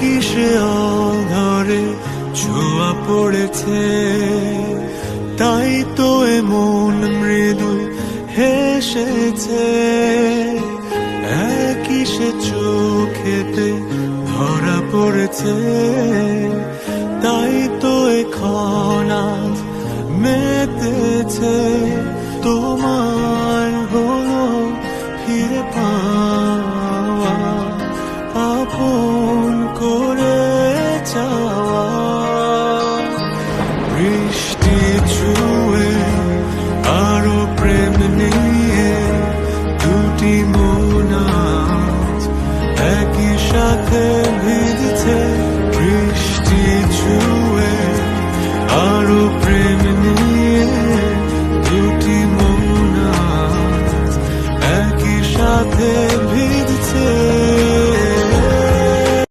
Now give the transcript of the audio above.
কিসে অধরে ছোঁয়া পড়েছে? তাই তো এমন মৃদু হেসেছে। একই সে চোখেতে ধরা পড়েছে। তাই তো এখন মেতেছে। তোমার হল ফিরে পা আজ একই সাথে ভিজছে বৃষ্টি ছুঁয়ে আরও প্রেম নিয়ে দুটি মন একই সাথে